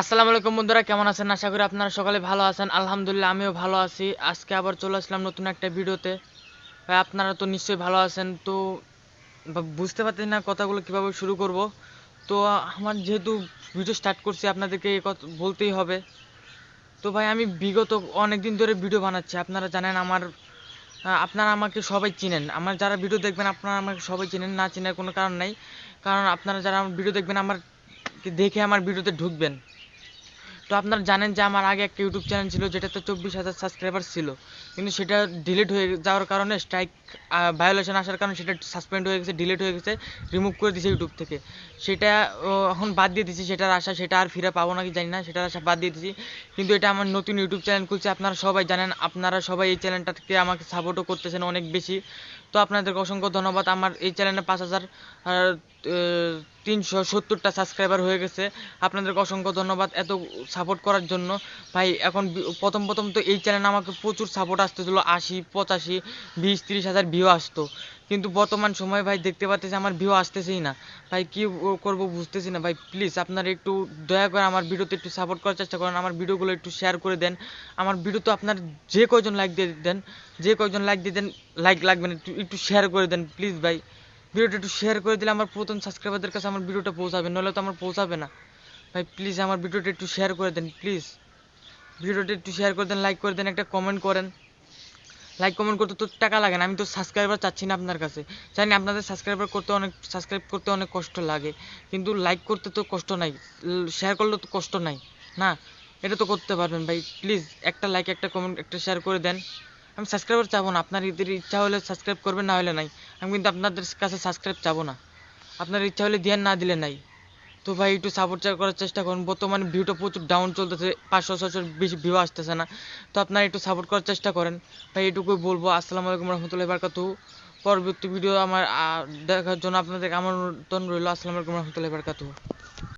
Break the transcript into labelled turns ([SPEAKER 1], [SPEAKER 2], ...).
[SPEAKER 1] আসসালামু আলাইকুম বন্ধুরা, কেমন আছেন? আশা করি আপনারা সকালে ভালো আছেন। আলহামদুলিল্লাহ, আমিও ভালো আছি। আজকে আবার চলে আসলাম নতুন একটা ভিডিওতে। ভাই, আপনারা তো নিশ্চয়ই ভালো আছেন। তো বুঝতে পারতেছি না কথাগুলো কীভাবে শুরু করব। তো আমার যেহেতু ভিডিও স্টার্ট করছি, আপনাদেরকে এই কথা বলতেই হবে। তো ভাই, আমি বিগত অনেক দিন ধরে ভিডিও বানাচ্ছি। আপনারা জানেন, আমার আপনারা আমাকে সবাই চিনেন। আমার যারা ভিডিও দেখবেন, আপনারা আমাকে সবাই চিনেন। না চেনার কোনো কারণ নাই। কারণ আপনারা যারা আমার ভিডিও দেখবেন, আমার দেখে আমার ভিডিওতে ঢুকবেন। তো আপনারা জানেন যে আমার আগে একটা ইউটিউব চ্যানেল ছিল, যেটাতে চব্বিশ হাজার সাবস্ক্রাইবার ছিল। কিন্তু সেটা ডিলিট হয়ে যাওয়ার কারণে স্ট্রাইক ভায়োলেশন আসার কারণে সেটা সাসপেন্ড হয়ে গেছে ডিলিট হয়ে গেছে রিমুভ করে দিয়েছে ইউটিউব থেকে। সেটা এখন বাদ দিয়ে দিয়েছি, সেটার আশা, সেটা আর ফিরে পাবো নাকি জানি না, সেটার আশা বাদ দিয়ে দিয়েছি। কিন্তু এটা আমার নতুন ইউটিউব চ্যানেল খুলছে, আপনারা সবাই জানেন, আপনারা সবাই এই চ্যানেলটাকে আমাকে সাপোর্টও করতেছেন অনেক বেশি। তো আপনাদেরকে অসংখ্য ধন্যবাদ, আমার এই চ্যানেলে পাঁচ হাজার তিনশো সত্তরটা সাবস্ক্রাইবার হয়ে গেছে। আপনাদেরকে অসংখ্য ধন্যবাদ এত সাপোর্ট করার জন্য। ভাই, এখন প্রথম প্রথম তো এই চ্যানেলে আমাকে প্রচুর সাপোর্ট আসতেছিল। আশি, পঁচাশি, বিশ, তিরিশ হাজার ভিউ আসতো। কিন্তু বর্তমান সময় ভাই দেখতে পাচ্তেছি আমার ভিউ আসতেছেই না। ভাই, কি করব বুঝতেছি না। ভাই প্লিজ আপনারা একটু দয়া করে আমার ভিডিওতে একটু সাপোর্ট করার চেষ্টা করেন। আমার ভিডিওগুলো একটু শেয়ার করে দেন। আমার ভিডিও তো আপনার যে কয়জন লাইক দিয়ে দেন, যে কয়জন লাইক দিয়ে দেন লাইক লাগবে না, একটু একটু শেয়ার করে দেন প্লিজ ভাই। ভিডিওটা একটু শেয়ার করে দিলে আমার প্রথম সাবস্ক্রাইবারদের কাছে আমার ভিডিওটা পৌঁছাবে নাহলে তো আমার পৌঁছাবে না। ভাই প্লিজ আমার ভিডিওটা একটু শেয়ার করে দেন প্লিজ ভিডিওটা একটু শেয়ার করে দেন লাইক করে দেন, একটা কমেন্ট করেন। লাইক কমেন্ট করতে তো টাকা লাগে না, আমি তো সাবস্ক্রাইবার চাচ্ছি না আপনার কাছে। জানি আপনাদের সাবস্ক্রাইবার করতে অনেক সাবস্ক্রাইব করতে অনেক কষ্ট লাগে, কিন্তু লাইক করতে তো কষ্ট নাই শেয়ার করলে তো কষ্ট নাই, না? এটা তো করতে পারবেন, ভাই প্লিজ একটা লাইক একটা কমেন্ট একটা শেয়ার করে দেন। আমি সাবস্ক্রাইবার চাবো না। আপনার এদের ইচ্ছা হলে সাবস্ক্রাইব করবেন, না হলে নাই। আমি কিন্তু আপনাদের কাছে সাবস্ক্রাইব চাবো না। আপনার ইচ্ছা হলে দিয়ে না দিলে নাই। তো ভাই, একটু সাপোর্ট করার চেষ্টা করুন। বর্তমানে ভিউটা প্রচুর ডাউন চলতেছে, পাঁচশো ছশোর বেশি ভিউ আসতেছে না। তো আপনারা একটু সাপোর্ট করার চেষ্টা করেন। ভাই, এটুকুই বলব। আসসালামু আলাইকুম রহমতুল্লাহ বারকাতু পরবর্তী ভিডিও আমার দেখার জন্য আপনাদের আমন্ত্রণ রইল। আসসালামু আলাইকুম রহমতুল্লাহ বারকাতু